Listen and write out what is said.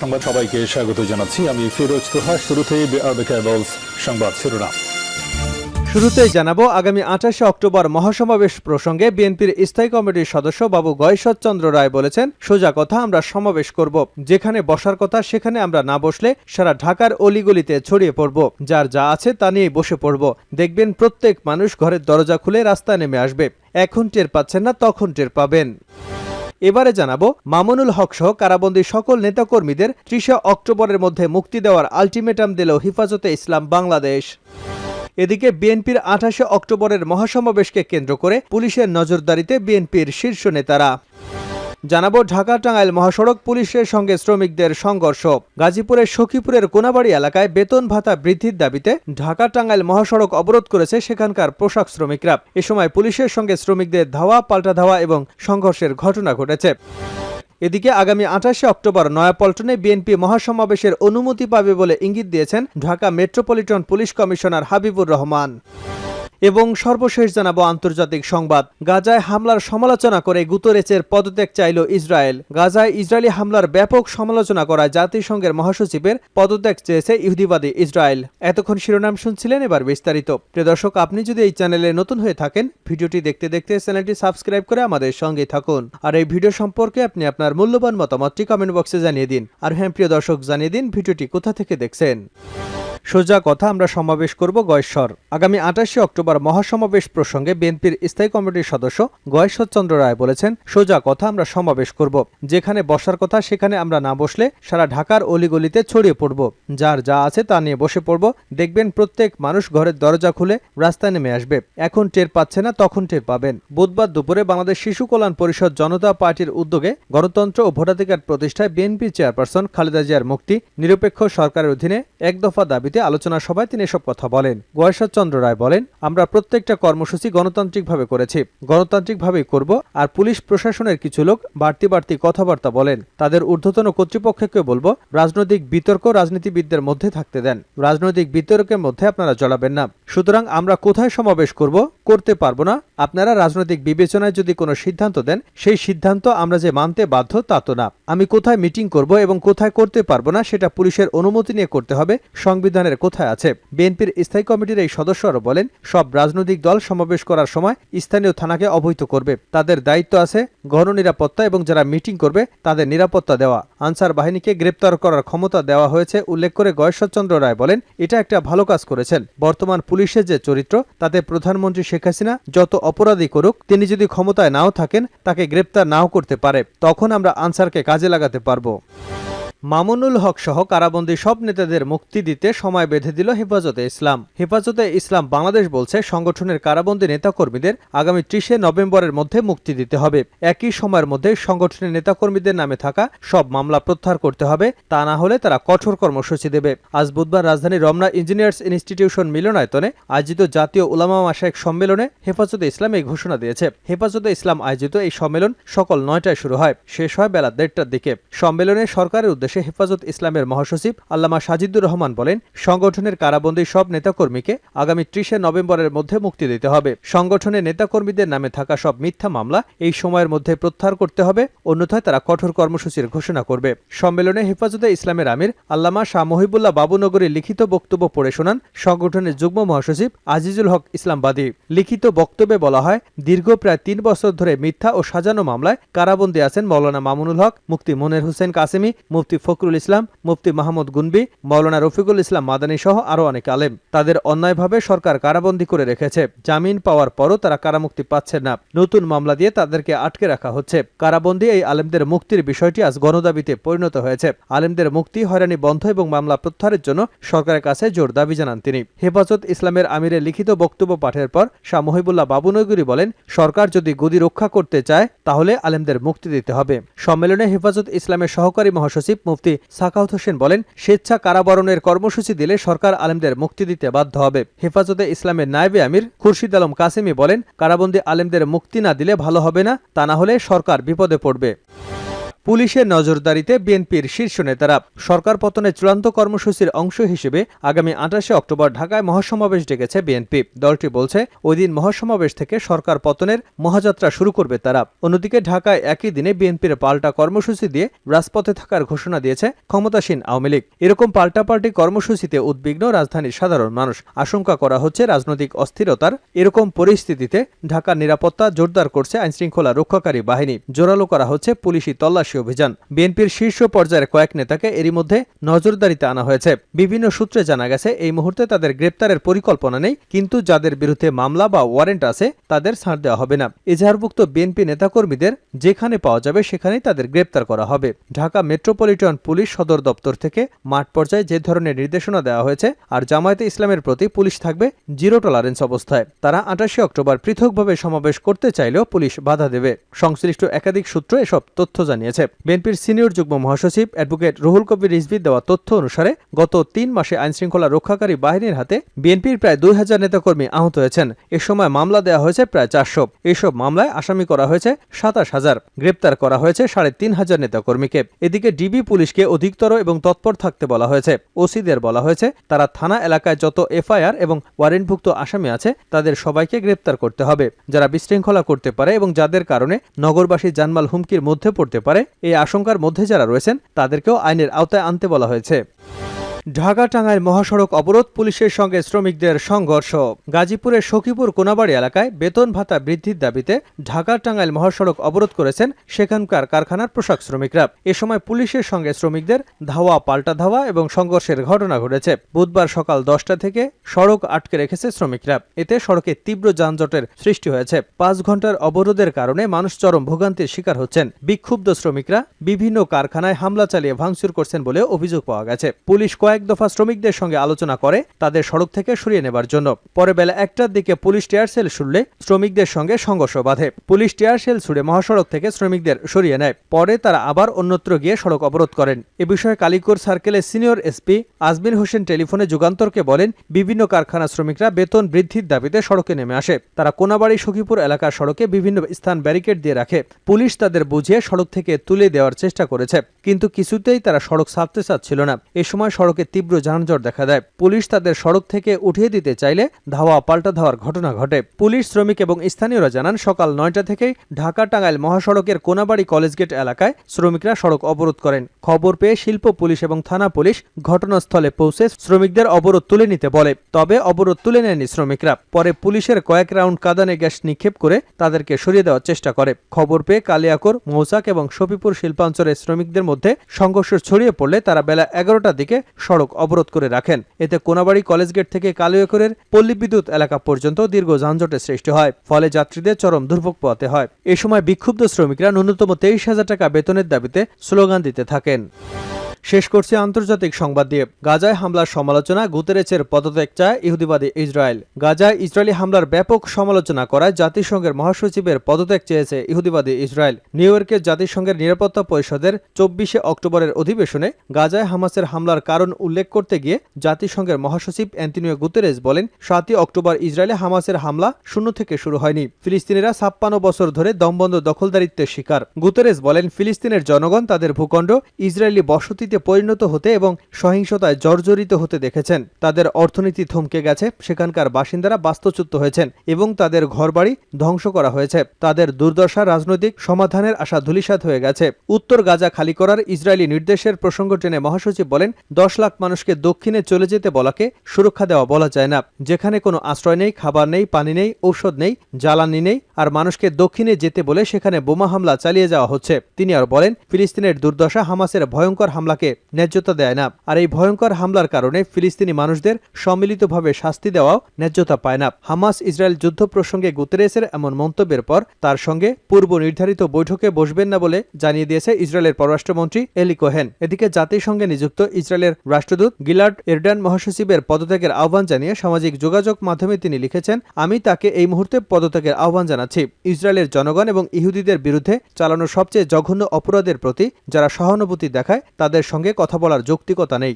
সংবাদ সবাইকে স্বাগত জানাচ্ছি। আমি ফিরোজ তোহা শুরুতেই সংবাদ শিরোনাম। শুরুতেই জানাব, আগামী আঠাশে অক্টোবর মহাসমাবেশ প্রসঙ্গে বিএনপির স্থায়ী কমিটির সদস্য বাবু গয়েশ্বরচন্দ্র রায় বলেছেন, সোজা কথা আমরা সমাবেশ করব। যেখানে বসার কথা, সেখানে আমরা না বসলে সারা ঢাকার অলিগলিতে ছড়িয়ে পড়ব। যার যা আছে তা নিয়ে বসে পড়ব। দেখবেন প্রত্যেক মানুষ ঘরের দরজা খুলে রাস্তায় নেমে আসবে। এখন টের পাচ্ছেন না, তখন টের পাবেন। এবারে জানাব, মামুনুল হক সহ কারাবন্দী সকল নেতাকর্মীদের ত্রিশে অক্টোবরের মধ্যে মুক্তি দেওয়ার আলটিমেটাম দিল হেফাজতে ইসলাম বাংলাদেশ। এদিকে বিএনপির আঠাশে অক্টোবরের মহাসমাবেশকে কেন্দ্র করে পুলিশের নজরদারিতে বিএনপির শীর্ষ নেতারা। জানাব ঢাকা টাঙ্গাইল মহাসড়ক পুলিশের সঙ্গে শ্রমিকদের সংঘর্ষ। গাজীপুরের সখীপুরের কোনাবাড়ি এলাকায় বেতন ভাতা বৃদ্ধির দাবিতে ঢাকা টাঙ্গাইল মহাসড়ক অবরোধ করেছে সেখানকার পোশাক শ্রমিকরা। এ সময় পুলিশের সঙ্গে শ্রমিকদের ধাওয়া, পাল্টা ধাওয়া এবং সংঘর্ষের ঘটনা ঘটেছে। এদিকে আগামী আঠাশে অক্টোবর নয়াপল্টনে বিএনপি মহাসমাবেশের অনুমতি পাবে বলে ইঙ্গিত দিয়েছেন Dhaka metropolitan police commissioner Habibur Rahman. এবং সর্বশেষ জানাব আন্তর্জাতিক সংবাদ। গাজায় হামলার সমালোচনা করে গুতরেচের পদত্যাগ চাইল ইসরায়েল। গাজায় ইসরায়েলি হামলার ব্যাপক সমালোচনা করা জাতিসংঘের মহাসচিবের পদত্যাগ চেয়েছে ইহুদিবাদী ইসরায়েল। এতক্ষণ শিরোনাম শুনছিলেন এবার বিস্তারিত। প্রিয় দর্শক, আপনি যদি এই চ্যানেলে নতুন হয়ে থাকেন, ভিডিওটি দেখতে দেখতে চ্যানেলটি সাবস্ক্রাইব করে আমাদের সঙ্গে থাকুন। আর এই ভিডিও সম্পর্কে আপনি আপনার মূল্যবান মতামতটি কমেন্ট বক্সে জানিয়ে দিন। আর হ্যাঁ প্রিয় দর্শক, জানিয়ে দিন ভিডিওটি কোথা থেকে দেখছেন। সোজা কথা আমরা সমাবেশ করব গয়েশ্বর। আগামী আঠাশে অক্টোবর মহাসমাবেশ প্রসঙ্গে বিএনপির স্থায়ী কমিটির সদস্য গয়েশ্বরচন্দ্র রায় বলেছেন, সোজা কথা আমরা সমাবেশ করব। যেখানে বসার কথা সেখানে আমরা না বসলে সারা ঢাকার অলিগলিতে ছড়িয়ে পড়ব। যার যা আছে তা নিয়ে বসে পড়ব। দেখবেন প্রত্যেক মানুষ ঘরের দরজা খুলে রাস্তায় নেমে আসবে। এখন টের পাচ্ছে না, তখন টের পাবেন। বুধবার দুপুরে বাংলাদেশ শিশু কল্যাণ পরিষদ জনতা পার্টির উদ্যোগে গণতন্ত্র ও ভোটাধিকার প্রতিষ্ঠায় বিএনপি চেয়ারপারসন খালেদা জিয়ার মুক্তি নিরপেক্ষ সরকারের অধীনে এক দফা দাবিতে আলোচনা সভায় তিনি এসব কথা বলেন। চন্দ্র রায় বলেন, আমরা প্রত্যেকটা কর্মসূচি গণতান্ত্রিকভাবে করেছি। গণতান্ত্রিকভাবেই করব আর পুলিশ প্রশাসনের কিছু লোক বাড়তি বাড়তি কথাবার্তা বলেন। তাদের ঊর্ধ্বতন কর্তৃপক্ষকে বলব, রাজনৈতিক বিতর্ক রাজনীতিবিদদের মধ্যে থাকতে দেন। রাজনৈতিক বিতর্কের মধ্যে আপনারা জড়াবেন না। সুতরাং আমরা কোথায় সমাবেশ করব? করতে পারব না। আপনারা রাজনৈতিক বিবেচনায় যদি কোনো সিদ্ধান্ত দেন, সেই সিদ্ধান্ত আমরা যে মানতে বাধ্য তা তো না। আমি কোথায় মিটিং করব এবং কোথায় করতে পারব না, সেটা পুলিশের অনুমতি নিয়ে করতে হবে। সংবিধানের কোথায় আছে? বিএনপির স্থায়ী কমিটির এই সদস্যরা বলেন, সব রাজনৈতিক দল সমাবেশ করার সময় স্থানীয় থানাকে অবহিত করবে। তাদের দায়িত্ব আছে গণ নিরাপত্তা এবং যারা মিটিং করবে, তাদের নিরাপত্তা দেওয়া। আনসার বাহিনীকে গ্রেপ্তার করার ক্ষমতা দেওয়া হয়েছে, উল্লেখ করে গয়েশ্বরচন্দ্র রায় বলেন, এটা একটা ভালো কাজ করেছেন। বর্তমান পুলিশের যে চরিত্র, তাতে প্রধানমন্ত্রী শেখ হাসিনা যত অপরাধী করুক, তিনি যদি ক্ষমতায় নাও থাকেন, তাকে গ্রেপ্তার নাও করতে পারে। তখন আমরা আনসারকে কাজে লাগাতে পারব। মামুনুল হক সহ কারাবন্দী সব নেতাদের মুক্তি দিতে সময় বেঁধে দিল হেফাজতে ইসলাম। হেফাজতে ইসলাম বাংলাদেশ বলছে, সংগঠনের কারাবন্দী নেতাকর্মীদের আগামী ত্রিশে নভেম্বরের মধ্যে মুক্তি দিতে হবে। একই সময়ের মধ্যে সংগঠনের নেতাকর্মীদের নামে থাকা সব মামলা প্রত্যাহার করতে হবে। তা না হলে তারা কঠোর কর্মসূচি দেবে। আজ বুধবার রাজধানী রমনা ইঞ্জিনিয়ার্স ইনস্টিটিউশন মিলনায়তনে আয়োজিত জাতীয় উলামা মাসায়ক সম্মেলনে হেফাজতে ইসলাম এই ঘোষণা দিয়েছে। হেফাজতে ইসলাম আয়োজিত এই সম্মেলন সকল নয়টায় শুরু হয়। শেষ হয় বেলা দেড়টার দিকে। সম্মেলনে সরকারের উদ্দেশ্যে বাংলাদেশে হেফাজত ইসলামের মহাসচিব আল্লামা সাজিদুর রহমান বলেন, সংগঠনের কারাবন্দী সব নেতাকর্মীকে আগামী ত্রিশে নভেম্বরের মধ্যে মুক্তি দিতে হবে। সংগঠনের নেতাকর্মীদের নামে থাকা সব মিথ্যা মামলা এই সময়ের মধ্যে প্রত্যাহার করতে হবে। অন্যথায় তারা কঠোর কর্মসূচির ঘোষণা করবে। সম্মেলনে হেফাজতে ইসলামের আমির আল্লামা শাহ মহিবুল্লাহ বাবুনগরীর লিখিত বক্তব্য পড়ে শোনান সংগঠনের যুগ্ম মহাসচিব আজিজুল হক ইসলামবাদী। লিখিত বক্তব্যে বলা হয়, দীর্ঘ প্রায় তিন বছর ধরে মিথ্যা ও সাজানো মামলায় কারাবন্দী আছেন মৌলানা মামুনুল হক মুক্তি মনের হোসেন কাসেমি, মুফতি ফখরুল ইসলাম, মুফতি মাহমুদ গুনবি মৌলানা রফিকুল ইসলাম মাদানী সহ আরও অনেক আলেম। তাদের অন্যায়ভাবে সরকার কারাবন্দী করে রেখেছে। জামিন পাওয়ার পরও তারা কারামুক্তি পাচ্ছেন না। নতুন মামলা দিয়ে তাদেরকে আটকে রাখা হচ্ছে। কারাবন্দী এই আলেমদের মুক্তির বিষয়টি আজ গণদাবিতে পরিণত হয়েছে। আলেমদের মুক্তি হয়রানি বন্ধ এবং মামলা প্রত্যাহারের জন্য সরকারের কাছে জোর দাবি জানান তিনি। হেফাজত ইসলামের আমিরের লিখিত বক্তব্য পাঠের পর শাহ মহিবুল্লাহ বাবুনগরী বলেন, সরকার যদি গদি রক্ষা করতে চায়, তাহলে আলেমদের মুক্তি দিতে হবে। সম্মেলনে হেফাজত ইসলামের সহকারী মহাসচিব মুফতি সাকাউত হোসেন বলেন, স্বেচ্ছা কারাবরণের কর্মসূচি দিলে সরকার আলেমদের মুক্তি দিতে বাধ্য হবে। হেফাজতে ইসলামের নায়েবে আমির খুরশিদ আলম কাসেমি বলেন, কারাবন্দী আলেমদের মুক্তি না দিলে ভালো হবে না, তা না হলে সরকার বিপদে পড়বে। পুলিশের নজরদারিতে বিএনপির শীর্ষ নেতারা সরকার পতনের চূড়ান্ত কর্মসূচির অংশ হিসেবে আগামী আঠাশে অক্টোবর ঢাকায় মহাসমাবেশ ডেকেছে বিএনপি। দলটি বলছে, ওই দিন মহাসমাবেশ থেকে সরকার পতনের মহাযাত্রা শুরু করবে তারা। অন্যদিকে ঢাকায় একই দিনে বিএনপির পাল্টা কর্মসূচি দিয়ে রাজপথে থাকার ঘোষণা দিয়েছে ক্ষমতাসীন আওয়ামী লীগ। এরকম পাল্টাপাল্টি কর্মসূচিতে উদ্বিগ্ন রাজধানীর সাধারণ মানুষ। আশঙ্কা করা হচ্ছে রাজনৈতিক অস্থিরতার এরকম পরিস্থিতিতে ঢাকার নিরাপত্তা জোরদার করছে আইনশৃঙ্খলা রক্ষাকারী বাহিনী। জোরালো করা হচ্ছে পুলিশি তল্লাশি। অভিযান। বিএনপির শীর্ষ পর্যায়ের কয়েক নেতাকে এরই মধ্যে নজরদারিতে আনা হয়েছে। বিভিন্ন সূত্রে জানা গেছে, এই মুহূর্তে তাদের গ্রেপ্তারের পরিকল্পনা নেই, কিন্তু যাদের বিরুদ্ধে মামলা বা ওয়ারেন্ট আছে, তাদের ছাড় দেওয়া হবে না। এজাহারভুক্ত বিএনপি নেতাকর্মীদের যেখানে পাওয়া যাবে, সেখানেই তাদের গ্রেপ্তার করা হবে। ঢাকা মেট্রোপলিটন পুলিশ সদর দপ্তর থেকে মাঠ পর্যায়ে যে ধরনের নির্দেশনা দেওয়া হয়েছে, আর জামায়াতে ইসলামের প্রতি পুলিশ থাকবে জিরো টলারেন্স অবস্থায়। তারা আঠাশে অক্টোবর পৃথকভাবে সমাবেশ করতে চাইলেও পুলিশ বাধা দেবে। সংশ্লিষ্ট একাধিক সূত্র এসব তথ্য জানিয়েছে। বিএনপির সিনিয়র যুগ্ম মহাসচিব অ্যাডভোকেট রুহুল কবির রিজভি দেওয়া তথ্য অনুসারে গত তিন মাসে আইনশৃঙ্খলা রক্ষাকারী বাহিনীর হাতে বিএনপির প্রায় দুই হাজার নেতাকর্মী আহত হয়েছেন। এ সময় মামলা দেওয়া হয়েছে প্রায় চারশো। এসব মামলায় আসামি করা হয়েছে সাতাশ হাজার। গ্রেপ্তার করা হয়েছে সাড়ে তিন হাজার নেতাকর্মীকে। এদিকে ডিবি পুলিশকে অধিকতর এবং তৎপর থাকতে বলা হয়েছে। ওসিদের বলা হয়েছে, তারা থানা এলাকায় যত এফআইআর এবং ওয়ারেন্টভুক্ত আসামি আছে, তাদের সবাইকে গ্রেপ্তার করতে হবে। যারা বিশৃঙ্খলা করতে পারে এবং যাদের কারণে নগরবাসী জানমাল হুমকির মধ্যে পড়তে পারে এই আশঙ্কার মধ্যে যারা রয়েছেন তাদেরকেও আইনের আওতায় আনতে বলা হয়েছে। ঢাকা টাঙ্গাইল মহাসড়ক অবরোধ পুলিশের সঙ্গে শ্রমিকদের সংঘর্ষ। গাজীপুরের সখীপুর কোনাবাড়ি এলাকায় বেতন ভাতা বৃদ্ধির দাবিতে ঢাকা টাঙ্গাইল মহাসড়ক অবরোধ করেছেন সেখানকার কারখানার পোশাক শ্রমিকরা। এ সময় পুলিশের সঙ্গে শ্রমিকদের ধাওয়া, পাল্টা ধাওয়া এবং সংঘর্ষের ঘটনা ঘটেছে। বুধবার সকাল দশটা থেকে সড়ক আটকে রেখেছে শ্রমিকরা। এতে সড়কে তীব্র যানজটের সৃষ্টি হয়েছে। পাঁচ ঘণ্টার অবরোধের কারণে মানুষ চরম ভোগান্তির শিকার হচ্ছেন। বিক্ষুব্ধ শ্রমিকরা বিভিন্ন কারখানায় হামলা চালিয়ে ভাঙচুর করছেন বলে অভিযোগ পাওয়া গেছে। পুলিশ কয়েক দফা শ্রমিকদের সঙ্গে আলোচনা করে তাদের সড়ক থেকে সরিয়ে নেবার জন্য। পরে বেলা একটার দিকে পুলিশ টিয়ার সেল ছুড়লে শ্রমিকদের সঙ্গে সংঘর্ষ বাধে। পুলিশ টিয়ার সেল ছুড়ে মহাসড়ক থেকে শ্রমিকদের সরিয়ে নেয়। পরে তারা আবার অন্যত্র গিয়ে সড়ক অবরোধ করেন। এ বিষয়ে কালিকোর সার্কেলের সিনিয়র এসপি আজমির হোসেন টেলিফোনে যুগান্তরকে বলেন, বিভিন্ন কারখানা শ্রমিকরা বেতন বৃদ্ধির দাবিতে সড়কে নেমে আসে। তারা কোনাবাড়ি সখীপুর এলাকার সড়কে বিভিন্ন স্থান ব্যারিকেড দিয়ে রাখে। পুলিশ তাদের বুঝিয়ে সড়ক থেকে তুলে দেওয়ার চেষ্টা করেছে। কিন্তু কিছুতেই তারা সড়ক ছাড়তে চাচ্ছিল না। এ সময় সড়কে তীব্র যানজট দেখা দেয়। পুলিশ তাদের সড়ক থেকে উঠিয়ে দিতে চাইলে ধাওয়া পাল্টা ধাওয়ার ঘটনা ঘটে। পুলিশ, শ্রমিক এবং স্থানীয়রা জানান, সকাল নয়টা থেকেই ঢাকা টাঙ্গাইল মহাসড়কের কোনাবাড়ি কলেজ গেট এলাকায় শ্রমিকরা সড়ক অবরোধ করেন। খবর পেয়ে শিল্প পুলিশ এবং থানা পুলিশ ঘটনাস্থলে পৌঁছে শ্রমিকদের অবরোধ তুলে নিতে বলে। তবে অবরোধ তুলে নেয়নি শ্রমিকরা। পরে পুলিশের কয়েক রাউন্ড কাদানে গ্যাস নিক্ষেপ করে তাদেরকে সরিয়ে দেওয়ার চেষ্টা করে। খবর পেয়ে কালিয়াকোর, মৌচাক এবং শফিপুর শিল্পাঞ্চলের শ্রমিকদের মধ্যে সংঘর্ষ ছড়িয়ে পড়লে তারা বেলা এগারোটার দিকে সড়ক অবরোধ করে রাখেন। এতে কোনাবাড়ি কলেজ গেট থেকে কালিয়াকোরের পল্লী বিদ্যুৎ এলাকা পর্যন্ত দীর্ঘ যানজটের সৃষ্টি হয়, ফলে যাত্রীদের চরম দুর্ভোগ পোয়াতে হয়। এ সময় বিক্ষুব্ধ শ্রমিকরা ন্যূনতম তেইশ হাজার টাকা বেতনের দাবিতে স্লোগান দিতে থাকেন। শেষ করছে আন্তর্জাতিক সংবাদ দিয়ে। গাজায় হামলার সমালোচনা, গুতেরেচের পদত্যাগ চায় ইহুদিবাদী ইসরায়েল। গাজায় ইসরায়েলি হামলার ব্যাপক সমালোচনা করায় জাতিসংঘের মহাসচিবের পদত্যাগ চেয়েছে ইহুদিবাদী ইসরায়েল। নিউ ইয়র্কের জাতিসংঘের নিরাপত্তা পরিষদের চব্বিশে অক্টোবরের অধিবেশনে গাজায় হামাসের হামলার কারণ উল্লেখ করতে গিয়ে জাতিসংঘের মহাসচিব অ্যান্টনিও গুতেরেস বলেন, সাতই অক্টোবর ইসরায়েলে হামাসের হামলা শূন্য থেকে শুরু হয়নি। ফিলিস্তিনিরা ছাপ্পান্ন বছর ধরে দমবন্ধ দখলদারিত্বের শিকার। গুতেরেস বলেন, ফিলিস্তিনের জনগণ তাদের ভূখণ্ড ইসরায়েলি বসতিতে পরিণত হতে এবং সহিংসতায় জর্জরিত হতে দেখেছেন। তাদের অর্থনীতি থমকে গেছে, সেখানকার বাসিন্দারা বাস্তুচ্যুত হয়েছেন এবং তাদের ঘরবাড়ি ধ্বংস করা হয়েছে। তাদের দুর্দশা রাজনৈতিক সমাধানের আশা ধূলিসাৎ হয়ে গেছে। উত্তর গাজা খালি করার ইসরায়েলি নির্দেশের প্রসঙ্গ টেনে মহাসচিব বলেন, দশ লাখ মানুষকে দক্ষিণে চলে যেতে বলাকে সুরক্ষা দেওয়া বলা যায় না। যেখানে কোনো আশ্রয় নেই, খাবার নেই, পানি নেই, ঔষধ নেই, জ্বালানি নেই, আর মানুষকে দক্ষিণে যেতে বলে সেখানে বোমা হামলা চালিয়ে যাওয়া হচ্ছে। তিনি আর বলেন, ফিলিস্তিনের দুর্দশা হামাসের ভয়ঙ্কর হামলাকে ন্যায্যতা দেয় না। আর এই ভয়ঙ্কর হামলার কারণে ফিলিস্তিনি মানুষদের সম্মিলিতভাবে শাস্তি দেওয়াও ন্যায্যতা পায় না। হামাস ইসরায়েল যুদ্ধ প্রসঙ্গে গুতেরেসের এমন মন্তব্যের পর তার সঙ্গে পূর্ব নির্ধারিত বৈঠকে বসবেন না বলে জানিয়ে দিয়েছে ইসরায়েলের পররাষ্ট্রমন্ত্রী এলি কোহেন। এদিকে জাতিসংঘে নিযুক্ত ইসরায়েলের রাষ্ট্রদূত গিলার্ড এরডান মহাসচিবের পদত্যাগের আহ্বান জানিয়ে সামাজিক যোগাযোগ মাধ্যমে তিনি লিখেছেন, আমি তাকে এই মুহূর্তে পদত্যাগের আহ্বান জানাচ্ছি। ইসরায়েলের জনগণ এবং ইহুদিদের বিরুদ্ধে চালানো সবচেয়ে জঘন্য অপরাধের প্রতি যারা সহানুভূতি দেখায়, তাদের সঙ্গে কথা বলার যৌক্তিকতা নেই।